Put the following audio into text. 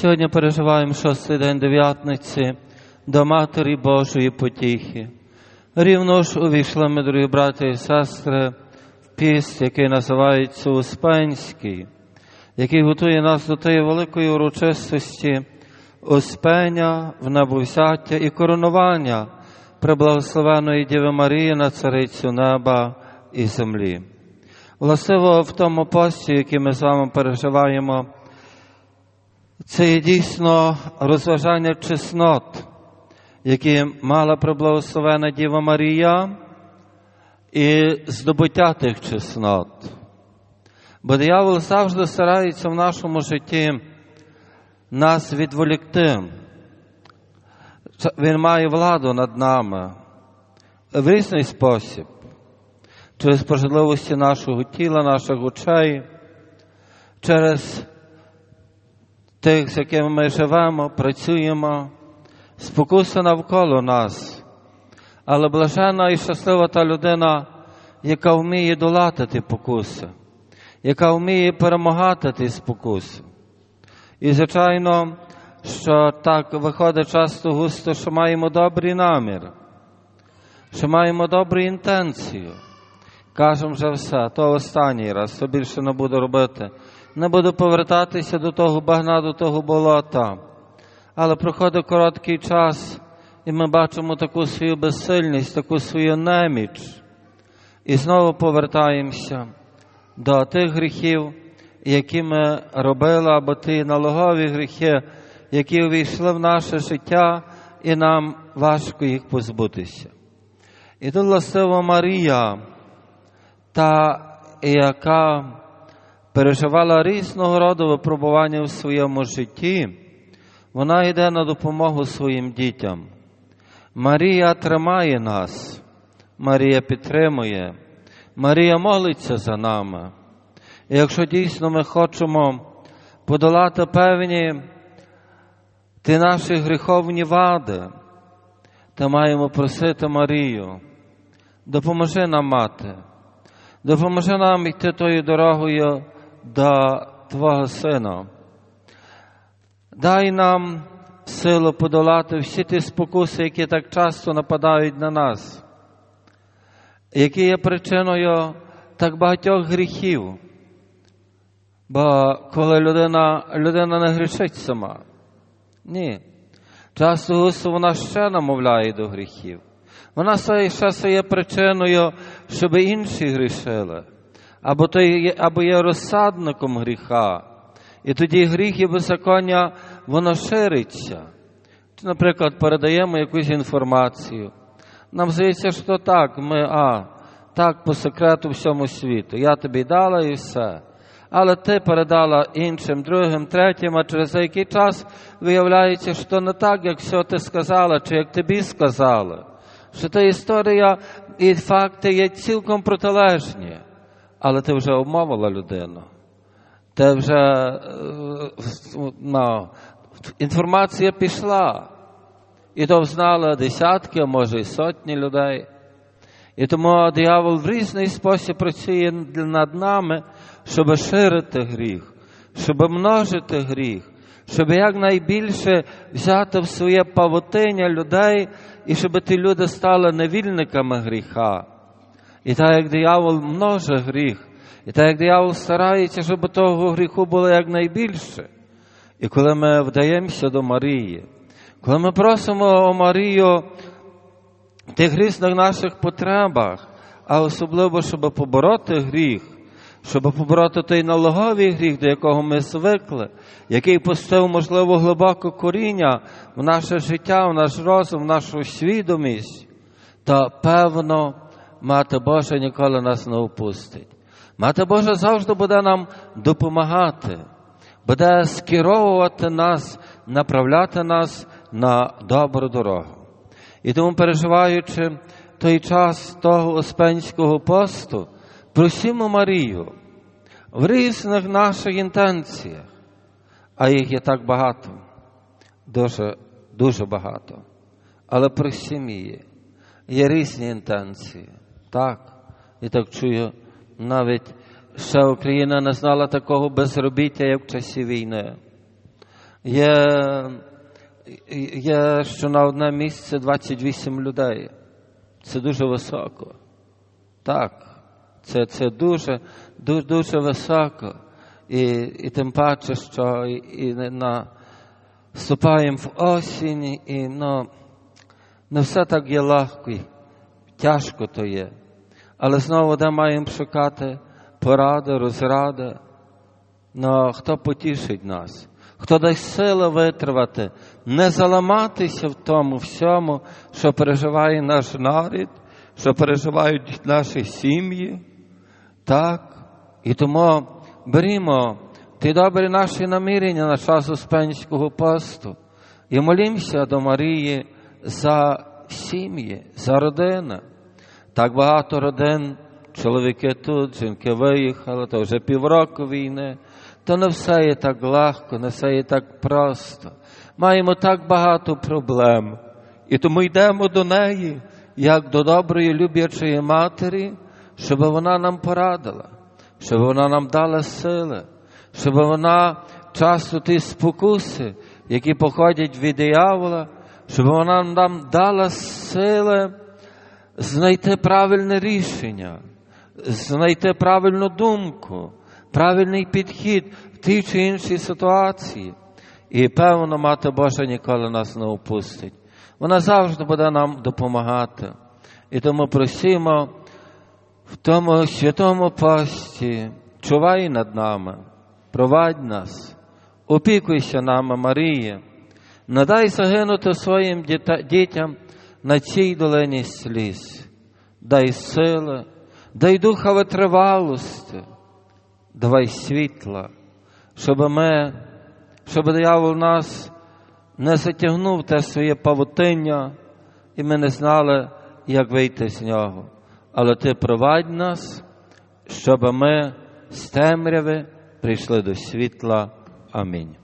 Сьогодні переживаємо шостий день дев'ятниці до Матері Божої потіхи. Рівно ж увійшли ми, дорогі брати і сестри, в піст, який називається Успенський, який готує нас до тієї великої урочистості Успення, в небовзяття і коронування преблагословеної Діви Марії на царицю неба і землі. Властиво в тому пості, який ми з вами переживаємо, це є дійсно розважання чеснот, які мала приблагословена Діва Марія, і здобуття тих чеснот. Бо диявол завжди старається в нашому житті нас відволікти. Він має владу над нами в різний спосіб, через пожитливості нашого тіла, наших очей, через тих, з якими ми живемо, працюємо, спокуса навколо нас. Але блажена і щаслива та людина, яка вміє долати покуси, яка вміє перемагати ті спокуси. І, звичайно, що так виходить часто густо, що маємо добрий намір, що маємо добру інтенцію. Кажемо вже все, то останній раз, то більше не буду робити. Не буду повертатися до того багна, до того болота. Але проходить короткий час, і ми бачимо таку свою безсильність, таку свою неміч. І знову повертаємося до тих гріхів, які ми робили, або ті налогові гріхи, які увійшли в наше життя, і нам важко їх позбутися. І тут властиво Марія, та, яка переживала різного роду випробування в своєму житті, вона йде на допомогу своїм дітям. Марія тримає нас, Марія підтримує, Марія молиться за нами. І якщо дійсно ми хочемо подолати певні ті наші гріховні вади, то маємо просити Марію, допоможи нам мати, допоможи нам йти тою дорогою до Твого Сина. Дай нам силу подолати всі ті спокуси, які так часто нападають на нас, які є причиною так багатьох гріхів. Бо коли людина людина не грішить сама, ні. Часто густо вона ще намовляє до гріхів. Вона ще стає причиною, щоб інші грішили, або, то є, або є розсадником гріха. І тоді гріх і беззаконня, воно шириться. Наприклад, передаємо якусь інформацію. Нам здається, що так, ми, а, так, по секрету всьому світу. Я тобі дала і все. Але ти передала іншим, другим, третім, а через який час виявляється, що не так, як все ти сказала, чи як тобі сказали. Що та історія і факти є цілком протилежні. Але ти вже обмовила людину. Ти вже ну, інформація пішла. І то знали десятки, а може і сотні людей. І тому диявол в різний спосіб працює над нами, щоб ширити гріх, щоб множити гріх, щоб якнайбільше взяти в своє павутиння людей, і щоб ті люди стали невільниками гріха. І так як диявол множить гріх, і так як диявол старається, щоб того гріху було якнайбільше. І коли ми вдаємося до Марії, коли ми просимо Марію в тих різних наших потребах, а особливо, щоб побороти гріх, щоб побороти той налоговий гріх, до якого ми звикли, який пустив, можливо, глибоке коріння в наше життя, в наш розум, в нашу свідомість, то певно, Мати Божа ніколи нас не опустить. Мати Божа завжди буде нам допомагати, буде скеровувати нас, направляти нас на добру дорогу. І тому, переживаючи той час того Успенського посту, просімо Марію в різних наших інтенціях, а їх є так багато, дуже, дуже багато. Але просімо її. Є різні інтенції. Так, і так чую, навіть ще Україна не знала такого безробіття, як в часі війни. Є, є що на одне місце 28 людей. Це дуже високо. Так, це, це дуже, дуже, дуже високо. І, і тим паче, що і, і на, вступаємо в осінь, і ну, не все так є легко, тяжко то є. Але знову де маємо шукати поради, розради. Ну, хто потішить нас, хто дасть сили витривати, не заламатися в тому всьому, що переживає наш нарід, що переживають наші сім'ї. Так. І тому берімо ті добрі наші намірення на час Успенського посту і молімося до Марії за сім'ї, за родини. Так багато родин, чоловіки тут, жінки виїхали, то вже півроку війни. То не все є так легко, не все є так просто. Маємо так багато проблем. І тому йдемо до неї, як до доброї люблячої матері, щоб вона нам порадила, щоб вона нам дала сили, щоб вона часто ті спокуси, які походять від диявола, щоб вона нам дала сили знайти правильне рішення, знайти правильну думку, правильний підхід в тій чи іншій ситуації. І певно, Мати Божа ніколи нас не опустить. Вона завжди буде нам допомагати. І тому просимо в тому святому пості, чувай над нами, провадь нас, опікуйся нами, Марія, надай загинути своїм дітям на цій долині сліз, дай сили, дай духа витривалості, давай світла, щоб ми, щоб диявол нас не затягнув те своє павутиння, і ми не знали, як вийти з нього. Але ти провадь нас, щоб ми з темряви прийшли до світла. Амінь.